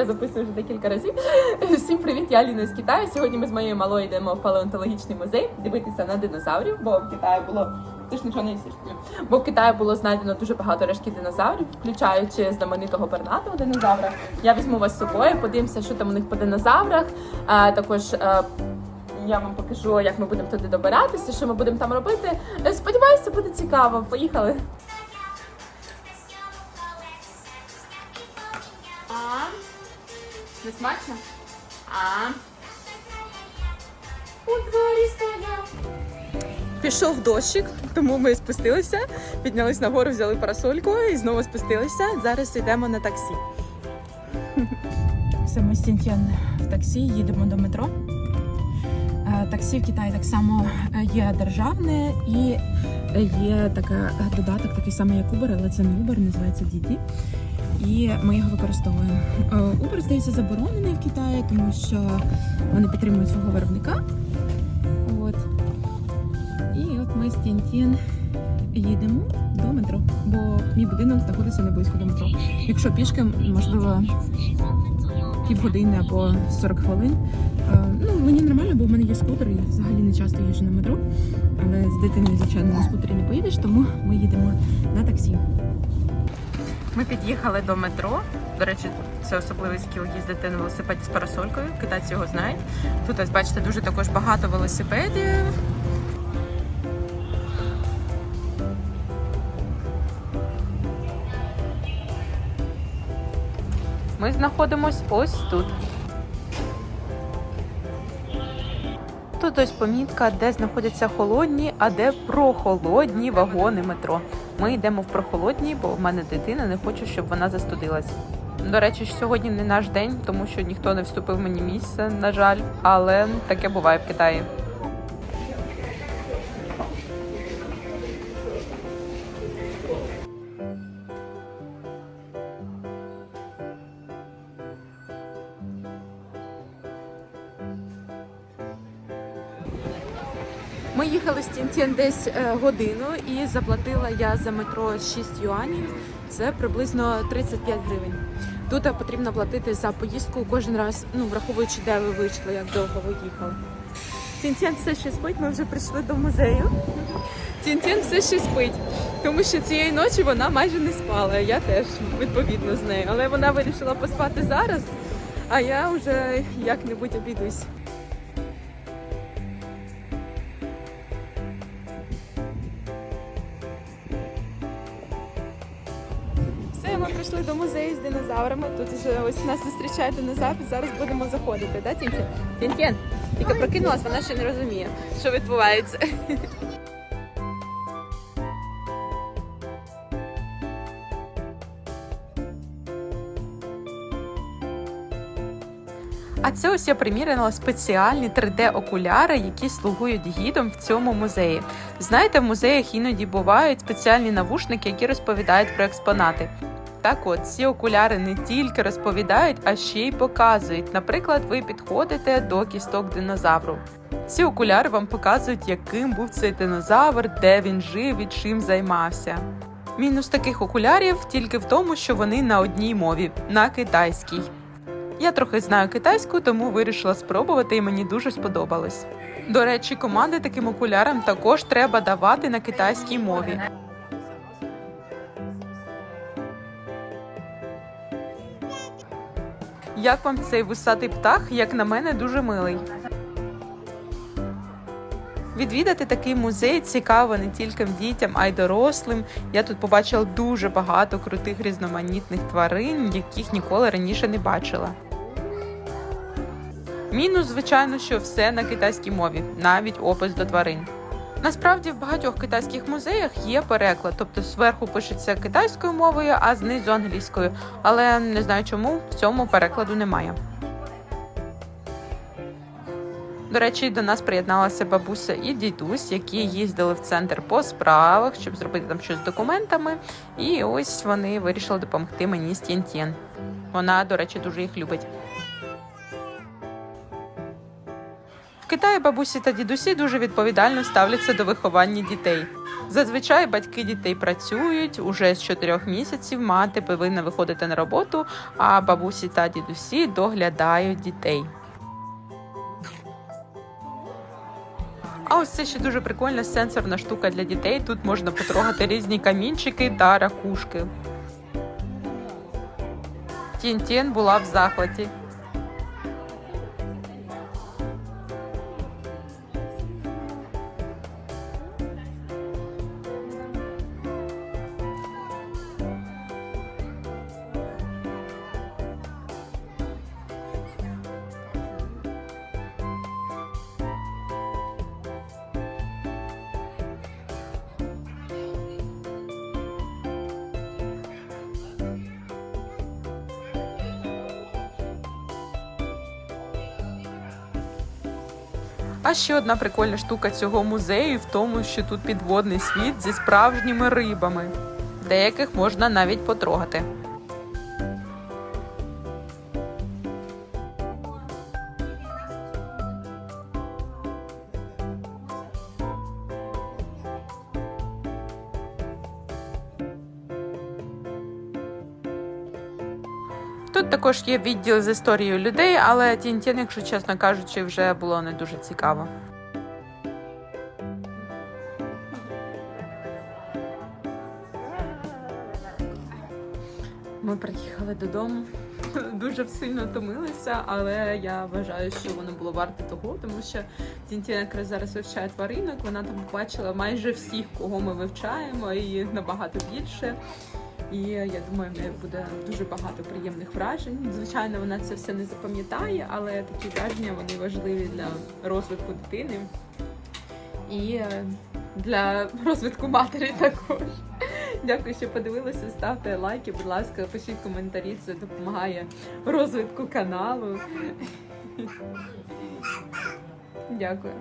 я записую вже декілька разів. Всім привіт, я Аліна з Китаю. Сьогодні ми з моєю малою йдемо в палеонтологічний музей дивитися на динозаврів, бо в Китаї було. Ти ж нічого не їсиш. Бо в Китаї було знайдено дуже багато рештків динозаврів, включаючи знаменитого пернатого динозавра. Я візьму вас з собою, подивимося, що там у них по динозаврах. А, також а, я вам покажу, як ми будемо туди добиратися, що ми будемо там робити. Е, Сподіваюся, буде цікаво. Поїхали. Не смачно? А? У дворі стояв. Пішов дощик, тому ми спустилися, піднялись нагору, взяли парасольку і знову спустилися. Зараз йдемо на таксі. Все, ми з в таксі, їдемо до метро. Е, Таксі в Китаї так само е, є державне і є така додаток, такий самий як Uber, але це не Uber, називається Didi. І ми його використовуємо. Е, Uber, здається, заборонений в Китаї, тому що вони підтримують свого виробника. От. І от ми з Тінтін їдемо до метро, бо мій будинок знаходиться не близько до метро. Якщо пішки, можливо, півгодини або 40 хвилин. Е, Ну, мені нормально, бо в мене є скутер, і взагалі не часто їжджу на метро. Дитиною, звичайно, на скутері не поїдеш, тому ми їдемо на таксі. Ми під'їхали до метро. До речі, це особливий скіл їздити на велосипеді з парасолькою. Китайці його знають. Тут ось бачите дуже також багато велосипедів. Ми знаходимось ось тут. Тут ось помітка, де знаходяться холодні, а де прохолодні вагони метро. Ми йдемо в прохолодні, бо в мене дитина не хоче, щоб вона застудилась. До речі, сьогодні не наш день, тому що ніхто не вступив мені місце, на жаль, але таке буває в Китаї. Ми їхали з Тінтєн десь е, годину і заплатила я за метро 6 юанів. Це приблизно 35 гривень. Тут е, потрібно платити за поїздку кожен раз, ну враховуючи, де ви вийшли, як довго ви їхали. Тінтєн все ще спить, ми вже прийшли до музею. Тінтєн все ще спить, тому що цієї ночі вона майже не спала. Я теж відповідно з нею. Але вона вирішила поспати зараз, а я вже як-небудь обійдусь. Ми прийшли до музею з динозаврами. Тут вже ось нас зустрічає динозавр. Зараз будемо заходити, да, Тінтін? Тінтін, тільки прокинулась, вона ще не розуміє, що відбувається. А це ось я приміряла спеціальні 3D-окуляри, які слугують гідом в цьому музеї. Знаєте, в музеях іноді бувають спеціальні навушники, які розповідають про експонати. Так от, ці окуляри не тільки розповідають, а ще й показують. Наприклад, ви підходите до кісток динозавру. Ці окуляри вам показують, яким був цей динозавр, де він жив і чим займався. Мінус таких окулярів тільки в тому, що вони на одній мові на китайській. Я трохи знаю китайську, тому вирішила спробувати і мені дуже сподобалось. До речі, команди таким окулярам також треба давати на китайській мові. Як вам цей вусатий птах, як на мене, дуже милий. Відвідати такий музей цікаво не тільки дітям, а й дорослим. Я тут побачила дуже багато крутих різноманітних тварин, яких ніколи раніше не бачила. Мінус, звичайно, що все на китайській мові, навіть опис до тварин. Насправді в багатьох китайських музеях є переклад, тобто зверху пишеться китайською мовою, а знизу англійською. Але не знаю чому в цьому перекладу немає. До речі, до нас приєдналася бабуся і дідусь, які їздили в центр по справах, щоб зробити там щось з документами. І ось вони вирішили допомогти мені з Тінтєн. Вона, до речі, дуже їх любить. Китаї бабусі та дідусі дуже відповідально ставляться до виховання дітей. Зазвичай батьки дітей працюють уже з 4 місяців. Мати повинна виходити на роботу, а бабусі та дідусі доглядають дітей. А ось це ще дуже прикольна сенсорна штука для дітей. Тут можна потрогати різні камінчики та ракушки. Тін-Тін була в захваті. А ще одна прикольна штука цього музею в тому, що тут підводний світ зі справжніми рибами. Деяких можна навіть потрогати. Тут також є відділ з історією людей, але Тінтін, якщо чесно кажучи, вже було не дуже цікаво. Ми приїхали додому. Дуже сильно втомилися, але я вважаю, що воно було варте того, тому що Тінтін якраз зараз вивчає тваринок. Вона там побачила майже всіх, кого ми вивчаємо, і набагато більше. І я думаю, в неї буде дуже багато приємних вражень. Звичайно, вона це все не запам'ятає, але такі враження вони важливі для розвитку дитини і е, для розвитку матері також. Дякую, що подивилися. Ставте лайки, будь ласка, пишіть коментарі. Це допомагає розвитку каналу. Дякую.